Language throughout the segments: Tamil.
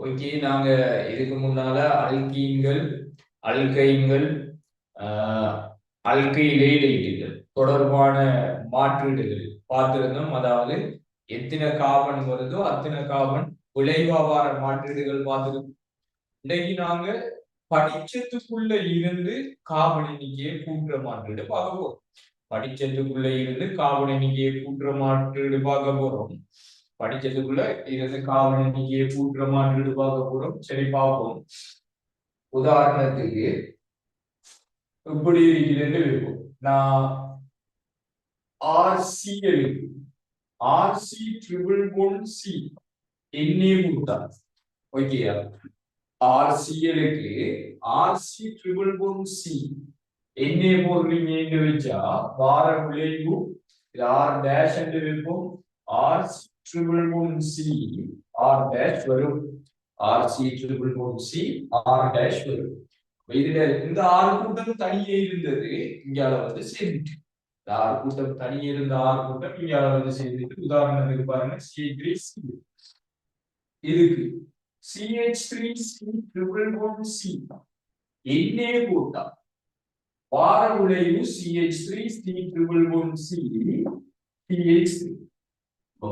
ஓகே நாங்க இதுக்கு முன்னால அல்கீன்கள் அல்கைன்கள் அல்கைலேடைட்டுகள் தொடர்பான மாற்றீடுகள் பார்த்திருந்தோம். அதாவது எத்தனை காபன் வருதோ அத்தனை காபன் விளைவாவார மாற்றீடுகள் பார்த்திருந்தோம். இன்னைக்கு நாங்க படிச்சத்துக்குள்ள இருந்து காபன் எண்ணிக்கையை கூட்டுற மாற்றீடு பார்க்க போறோம். படிச்சத்துக்குள்ள இருந்து காபன் எண்ணிக்கையை கூட்டுற மாற்றீடு பார்க்க போறோம். படிச்சதுக்குள்ள இருந்து காவல் எண்ணிக்கையை கூட்டுற பார்க்க போறோம் சரி பார்ப்போம். உதாரணத்துக்கு இப்படி இருக்கிறது இருக்கும். நான் RCL RC triple one C என்னே கொடுத்தா ஓகேயா ஆர்சிஎலுக்கு ஆர்சி ட்ரிபிள் ஒன் சி என்னே போடுறீங்க வச்சா வார விளைவு ஆர் டேஷ் என்று இருக்கும். RC triple bond C R dash வரும் C triple bond C R dash வரும் இதுல இந்த ஆறு கூட்டம் தனியே இருந்தது இங்கால வந்து சேர்ந்துட்டு இந்த ஆறு கூட்டம் தனியே இருந்த ஆறு கூட்டம் இங்கால வந்து சேர்ந்துட்டு உதாரணத்துக்கு பாருங்க சி த்ரீ சி இதுக்கு CH three C triple one C என்னே கூட்டம் வார விளைவு CH three C triple one C CH three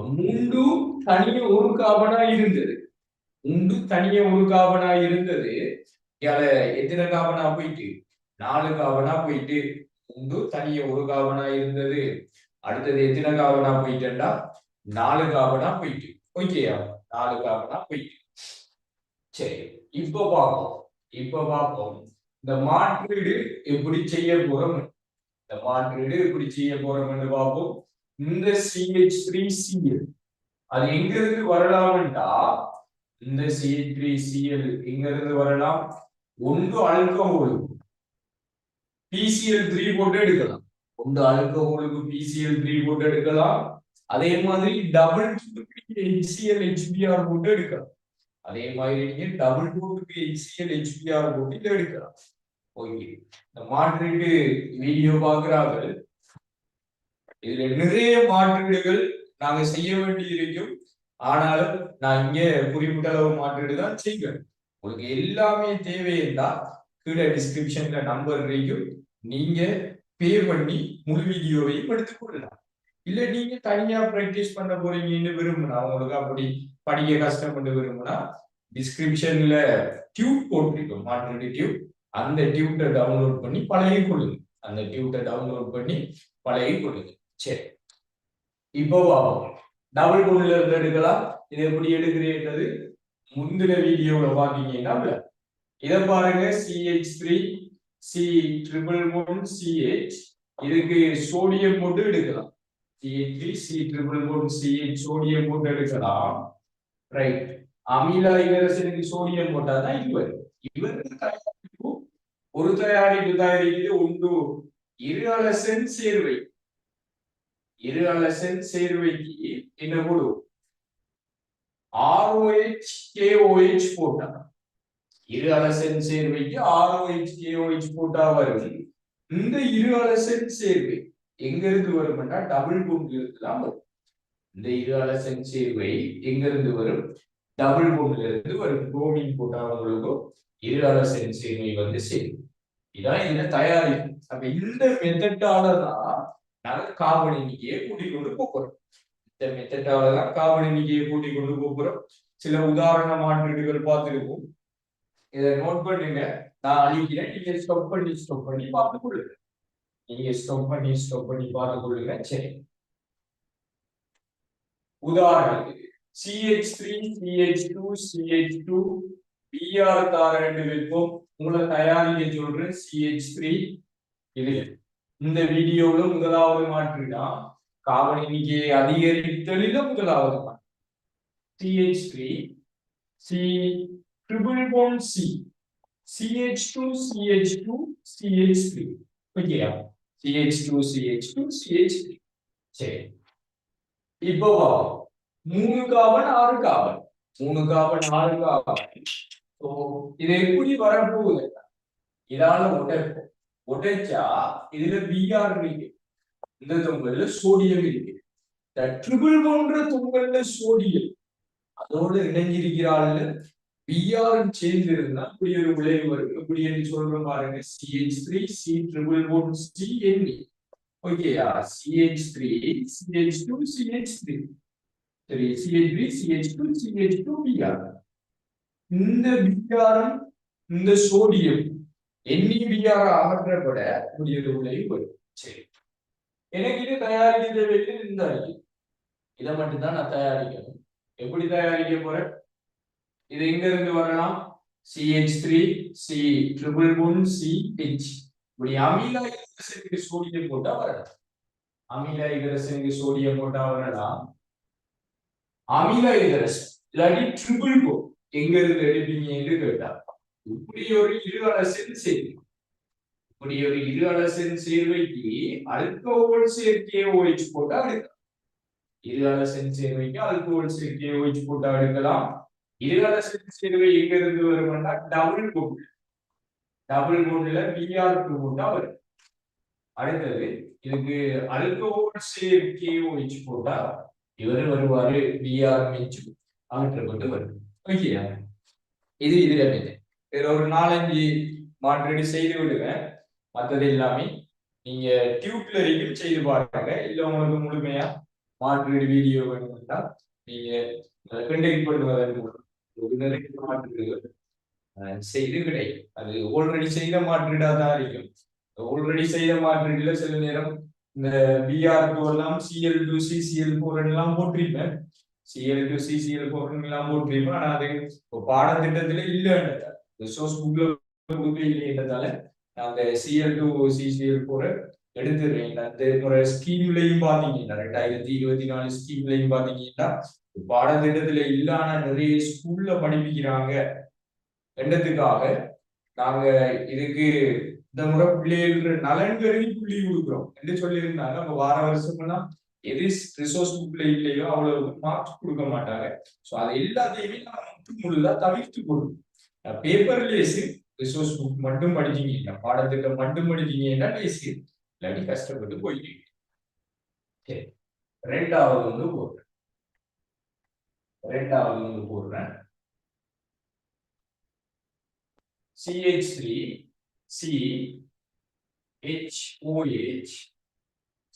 மூன்று தனிய ஒரு காவனா இருந்தது. மூன்று தனிய ஒரு காபனா இருந்தது. இயால எத்தனை காபனா போயிட்டு? நாலு காவனா போயிட்டு மூன்று தனிய ஒரு காவனா இருந்தது. அடுத்தது எத்தனை காவனா போயிட்டா நாலு காவனா போயிட்டு. ஓகேயா? நாலு காவனா போயிட்டு. சரி இப்ப பார்ப்போம். இப்ப பார்ப்போம். இந்த மாற்றீடு எப்படி செய்ய போறோம்? இந்த மாற்றீடு எப்படி செய்ய போறோம்னு பார்ப்போம். இந்த சிஹெச் த்ரீ சிஎல் அது எங்க இருந்து வரலாம்டா இந்த சிஹெச் த்ரீ சிஎல் எங்க இருந்து வரலாம்? ஒன்று அல்கஹோலுக்கு பிசிஎல் த்ரீ போட்டு எடுக்கலாம். ஒன்று அல்கஹோலுக்கு பிசிஎல் த்ரீ போட்டு எடுக்கலாம். அதே மாதிரி டபுள் ஹெச்சிஎல் ஹெச்பிஆர் போட்டு எடுக்கலாம். அதே மாதிரி நீங்க டபுள் போட்டுக்கு ஹெச்சிஎல் ஹெச்பிஆர் போட்டு இதை எடுக்கலாம். ஓகே. இந்த மாற்றிட்டு வீடியோ பாக்குறாங்க இதுல நிறைய மாற்றீடுகள் நாங்க செய்ய வேண்டி இருக்கும் ஆனாலும் நான் இங்கே குறிப்பிட்ட அளவு மாற்றீடு தான் செய்வேன். உங்களுக்கு எல்லாமே தேவையிருந்தா கீழே டிஸ்கிரிப்ஷன்ல நம்பர் இருக்கும் நீங்க பே பண்ணி முழு வீடியோவையும் எடுத்துக்கொள்ளலாம் இல்ல நீங்க தனியா பிராக்டிஸ் பண்ண போறீங்கன்னு விரும்புனா உங்களுக்கு அப்படி படிக்க கஷ்டப்பட்டு விரும்புனா டிஸ்கிரிப்ஷன்ல டியூப் போட்டிருக்கும் மாற்றீடு டியூப் அந்த டியூட்டை டவுன்லோட் பண்ணி பழகி கொள்ளுங்க அந்த டியூட்டை டவுன்லோட் பண்ணி பழகி கொள்ளுங்க சரி. இப்போ பார்ப்போம். டபுள் பொண்ணுல இருந்து எடுக்கலாம். இதை எப்படி எடுக்கிறேன்றது? முந்தின வீடியோல பாத்தீங்கன்னா இதை பாருங்க. CH three C triple one CH இதுக்கு சோடியம் போட்டு எடுக்கலாம். CH three C triple one CH sodium போட்டு எடுக்கலாம். ரைட் அமில இலரசனுக்கு சோடியம் போட்டாதான் இவர் இவர் தயாரிப்பு. ஒரு தயாரிப்பு தயாரிக்கிறது ஒன்று இரு அலசன் சேர்வை. இரு அலசன் சேர்வைக்கு என்ன போடும் ஆர்ஓஹெச் கேஓஹெச் போட்டா இரு அலசன் சேர்வைக்கு ஆர்ஓஹெச் கேஓஹெச் போட்டா வருது இந்த இரு அலசன் சேர்வை எங்க இருந்து வரும்னா டபுள் பொண்ணுல இருந்து தான் வரும் இந்த இரு அலசன் சேர்வை எங்க இருந்து வரும் டபுள் பொண்ணுல இருந்து வரும் குரோமின் போட்டவங்களுக்கும் இரு அலசன் சேர்வை வந்து சேரும் இதான் இதுல தயாரிப்பு அப்ப இந்த மெத்தடால தான் அதனால கார்பன் எண்ணிக்கையை கூட்டிக் கொண்டு போகிறோம் இந்த மெத்தடால தான் கார்பன் எண்ணிக்கையை கூட்டிக் கொண்டு போகிறோம் சில உதாரண மாற்றீடுகள் பார்த்துருப்போம். இதை நோட் பண்ணுங்க. நான் அழிக்கிறேன். நீங்க ஸ்டாப் பண்ணி ஸ்டாப் பண்ணி பார்த்து கொள்ளுங்க. நீங்க ஸ்டாப் பண்ணி ஸ்டாப் பண்ணி பார்த்து கொள்ளுங்க. சரி. உதாரணத்துக்கு CH three CH two CH two BR தார ரெண்டு வைப்போம். உங்களை தயாரிக்க சொல்றேன். சிஹெச் த்ரீ இது. இந்த வீடியோல முதலாவது மாற்றுனா காவல் எண்ணிக்கையை அதிகரித்தலில முதலாவது மாற்று. CH three C triple one C CH two CH two CH three ஓகேயா CH two CH two CH three சரி. இப்போ மூணு காவன் ஆறு காவன் மூணு காவன் ஆறு காவன் இது எப்படி வரப்போகுது? இதால உடைப்போம். உடைச்சா இதுல பிஆர் இருக்கு. இந்த தொங்கல்ல சோடியம் இருக்கு. இந்த ட்ரிபிள் போன்ற தொங்கல்ல சோடியம் அதோடு இணைஞ்சிருக்கிறாள் பிஆர் சேர்ந்து இருந்தா இப்படி ஒரு விளைவு வரும் இப்படி என்று சொல்றோம் பாருங்க. CH three C triple one C என்இ ஓகேயா CH three CH two CH three சரி CH three CH two CH two BR இந்த பிஆரும் இந்த சோடியம் என்ன அகற்றப்பட இப்படி ஒரு விளைவு வரும். சரி. எனக்கு இது தயாரிக்க தேவையில்லை இந்த அறிக்கை இதை மட்டும்தான் நான் தயாரிக்கணும். எப்படி தயாரிக்க போறேன்? இது எங்க இருந்து வரலாம் CH three C triple one C H இப்படி அமில சோடியம் போட்டா வரலாம். அமிலா இதரசனுக்கு சோடியம் போட்டா வரலாம். அமிலா இதரசன் இல்லாட்டி ட்ரிபிள் போ எங்க இருந்து எடுப்பீங்க என்று கேட்டா இப்படி ஒரு இரு அலசன் சேர்க்கை உடைய ஒரு இரு அலசின் சேர்வைக்கு அல்கோஹோல் சேர்க்கையை ஓய்ச்சு போட்டா எடுக்கலாம் இரு அலசின் சேர்வைக்கு அல்கோஹோல் சேர்க்கையை ஓய்ச்சு போட்டா எடுக்கலாம் அலசின் சேர்வை எங்க இருந்து வரும்னா டபுள் போண்ட் டபுள் போண்ட்ல பிஆர் டூ போட்டா வரும். அடுத்தது இதுக்கு அல்கோஹோல் சேர்க்கையை ஓய்ச்சு போட்டா இவர் வருவாரு பிஆர் மிச்சு அகற்றப்பட்டு வரும். ஓகேயா? இது இதுல இதுல ஒரு நாலஞ்சு மாற்றீடு செய்து விடுவேன். மற்றது எல்லாமே நீங்க டியூப்ல வரைக்கும் செய்து பாருங்க. இல்ல உங்களுக்கு முழுமையா மாற்றீடு வீடியோ வேணும்னா நீங்க கண்டெக்ட் பண்ணுவதன் மூலம் ஒரு செய்து கிடைக்கும். அது ஆல்ரெடி செய்த மாற்றீடா தான் இருக்கும். ஆல்ரெடி செய்த மாற்றீடுல சில நேரம் இந்த பிஆர் டூ எல்லாம் C L two C C L four எல்லாம் போட்டிருப்பேன். சிஎல் டூ சிசிஎல் ஃபோர் எல்லாம் போட்டிருப்பேன். ஆனா அது பாடத்திட்டத்துல இல்லைன்றதால ரிசோர்ஸ் புக்ல கொடுக்க இல்லைன்றதால அந்த சிஎல் டூ சிசிஎல் போற எடுத்துடுறேன் இந்த முறை ஸ்கீம்லையும் பாத்தீங்கன்னா ரெண்டாயிரத்தி இருபத்தி நாலு ஸ்கீம்லையும் பாத்தீங்கன்னா பாடத்திட்டத்துல இல்லாத நிறைய ஸ்கூல்ல படிப்பிக்கிறாங்க. என்றதுக்காக நாங்க இதுக்கு இந்த முறை பிள்ளைகள் நலன் கருதி புள்ளி கொடுக்குறோம். என்று சொல்லியிருந்தாங்க? நம்ம வார வருஷமெல்லாம் எது ரிசோர்ஸ் புக்ல இல்லையோ அவ்வளவு மார்க்ஸ் கொடுக்க மாட்டாங்க. ஸோ அது எல்லாத்தையுமே நாங்கள் முற்று முழுதா தவிர்த்து கொடுக்கும் பேப்பர்லேஸு ரிசோர்ஸ் புக் மட்டும் படிச்சீங்கன்னா பாடத்திட்டம் மட்டும் படிச்சீங்கன்னா லேஸு இல்லாட்டி கஷ்டப்பட்டு போயிட்டீங்க. சரி ரெண்டாவது வந்து போடுறேன். ரெண்டாவது வந்து போடுறேன். C H three C HOH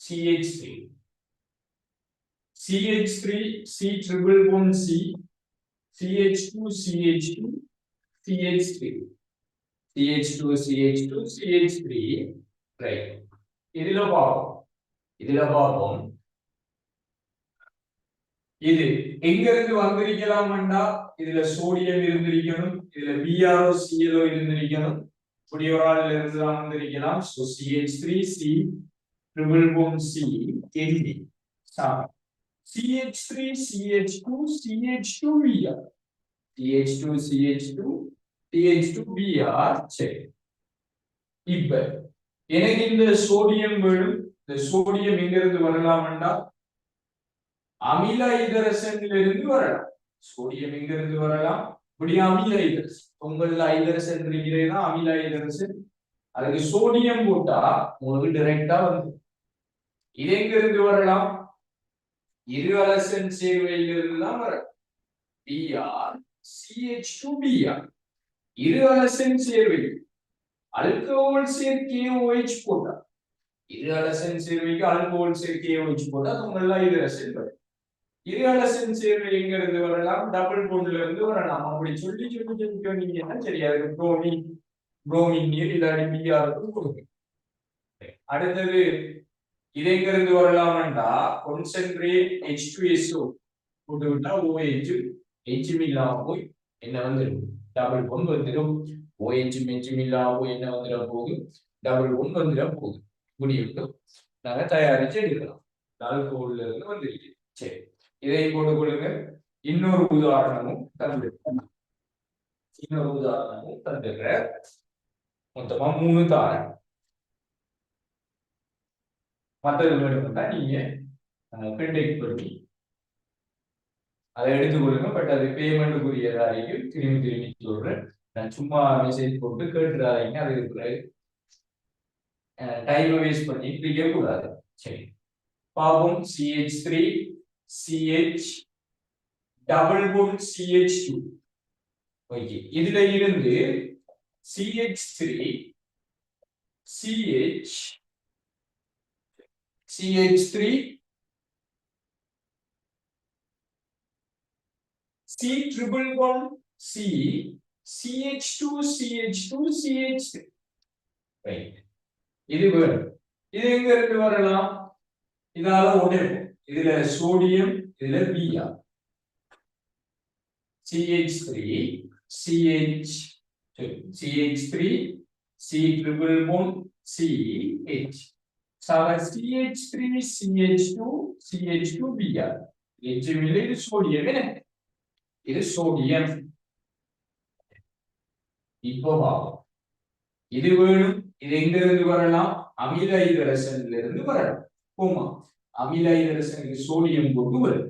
CH3 CH3 C triple one C CH2 CH2 CH3 CH2 CH2 CH3 right இதுல பார்ப்போம் இதுல பார்ப்போம் இது எங்க இருந்து வந்திருக்கலாம்டா இதுல சோடியம் இருந்திருக்கணும் இதுல பிஆர்ஓ சிஎல்ஓ இருந்திருக்கணும் இப்படி ஒரு ஆள் இருந்து தான் வந்திருக்கலாம் so C H three C triple one C and C H three C H two C H two B R C H two C H two TH2Br சரி இப்ப எனக்கு இந்த சோடியம் வேணும். இந்த சோடியம் எங்க வரலாம் வரலாம்டா அமில இதரசன்ல இருந்து வரலாம். சோடியம் எங்கிருந்து வரலாம்? இப்படி அமில இதரசன் உங்கள் ஐதரசன் இருக்கிறீங்கன்னா அமில ஐதரசன் அதுக்கு சோடியம் போட்டா உங்களுக்கு டைரக்டா வந்து. இது எங்கிருந்து வரலாம்? இரு அரசன் சேர்வையிலிருந்து தான் வரலாம். பிஆர் சிஹெச் டூ பிஆர் இரு அலசன் சேர்வை அல்கோஹால் சேர்க்கையை OH போட்டா இரு அலசன் சேர்வைக்கு அல்கோஹால் சேர்க்கையை OH போட்டா உங்கள இரு அலசன் வரும். இரு அலசன் சேர்வை எங்க இருந்து வரலாம் டபுள் பொண்ணுல இருந்து வரலாம். அப்படி சொல்லி சொல்லி சொல்லி சொன்னீங்கன்னா சரி அதுக்கு புரோமின் புரோமின் நீர் இல்லாட்டி பிஆருக்கு கொடுங்க. அடுத்தது இதைங்கிறது வரலாம்டா கொன்சென்ட்ரேட் ஹெச் டு எஸ்ஓ போட்டு விட்டா ஓஹெச் ஹெச்எம் இல்லாம போய் என்ன வந்துடும்? டபுள் ஒன் வந்துடும் ஓஹெச் மெச்சும் இல்லாம என்ன வந்துட போகும் டபுள் ஒன் வந்துட போகுது முடிவுக்கு நாங்க தயாரிச்சு எடுக்கலாம். ஆல்கோல்ல இருந்து வந்துருக்கு. சரி. இதை போட்டு கொள்ளுங்க இன்னொரு உதாரணமும் தந்துடுறேன். இன்னொரு உதாரணமும் தந்துடுறேன். மொத்தமா மூணு தாரேன். மற்றது வேணும்னா நீங்க பிரிண்டெக்ட் பண்ணி அதை எடுத்துக்கொள்ளுங்க பட் அது பேமெண்ட்டுக்குரியதா இருக்கும் திரும்பி திரும்பி சொல்றேன். நான் சும்மா மெசேஜ் போட்டு கேட்டுறாதீங்க. அது டைம் டைமை வேஸ்ட் பண்ணி பிடிக்க கூடாது சரி. பாவம் C H three C H double bond C H two okay. இதுல இருந்து C H three C H C H three C triple bond C C H two C H two C H right இது வேணும் இது எங்க இருந்து வரலாம்? இதால ஒண்ணு இதுல சோடியம் இதுல B R CH3 CH CH3 C triple bond CH so CH3 CH2 CH2 B R எச்சுமில்லை இது சோடியம் என்ன? இது சோடியம் இப்போ பாவம் இது வேணும் இது எங்க இருந்து வரலாம்? அமில ஐதரசன்ல இருந்து வரலாம் போமா அமில ஐதரசனுக்கு சோடியம் கொண்டு வரும்.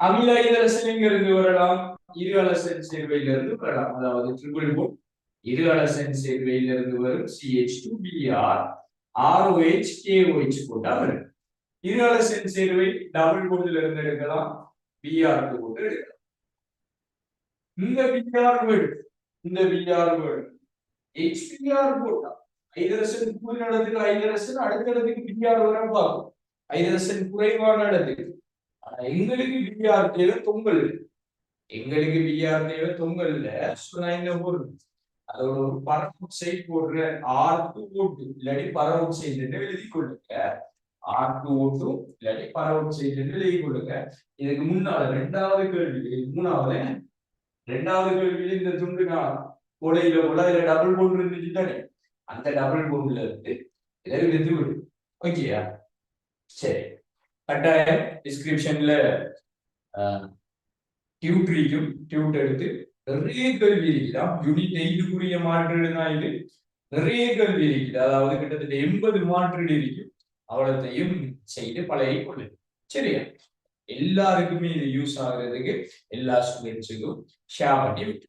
அமில ஐதரசன் எங்க இருந்து வரலாம்? இரு அலசன் சேர்வையில இருந்து வரலாம். அதாவது ட்ரிபிள் போன் இரு அலசன் சேர்வையில இருந்து வரும் C H two B R R O H K O H போட்டா வரும். இரு அலசன் சேர்வை டபுள் போர்டுல இருந்து எடுக்கலாம். பிஆர் போட்டு எடுக்கலாம் இந்த பிஆர் வேர்டு இந்த B R word H B R போட்டா ஐதரசன் கூறின இடத்துக்கு ஐதரசன் அடுத்த இடத்துக்கு பிஆர் வர பார்க்கும் ஐதரசன் குறைவான இடத்துக்கு. ஆனா எங்களுக்கு பிஆர் தேவை தொங்கல் எங்களுக்கு பிஆர் தேவை தொங்கல் இல்ல. சொன்னா என்ன பொருள் அதோட ஒரு பரவுட் சைட் போடுற ஆர்த்து போட்டு இல்லாட்டி பரவுட் சைட் எழுதி கொள்ளுங்க. ஆர் டூ ஓட்டு இல்லாட்டி பரவுட் என்று எழுதி கொள்ளுங்க. இதுக்கு முன்னால ரெண்டாவது கேள்வி மூணாவது ரெண்டாவது கேள்வியில இந்த துண்டு நான் கொலையில கூட இதுல டபுள் போன் இருந்துச்சு தானே? அந்த டபுள் போன்ல இருந்து இதை விழுந்து விடு. ஓகேயா சரி. கட்டாயம் டிஸ்கிரிப்ஷன்ல டியூட்ரிக்கும் டியூட் எடுத்து நிறைய கேள்வி இருக்குதான் யூனிட் எயிட்டுக்குரிய மாற்றீடு தான் இது? நிறைய கேள்வி இருக்குது அதாவது கிட்டத்தட்ட எண்பது மாற்றீடு இருக்கும் அவ்வளத்தையும் செய்து பழகி கொள்ளு சரியா? எல்லாருக்குமே இது யூஸ் ஆகுறதுக்கு எல்லா ஸ்டூடெண்ட்ஸுக்கும் ஷேர் பண்ணி விட்டு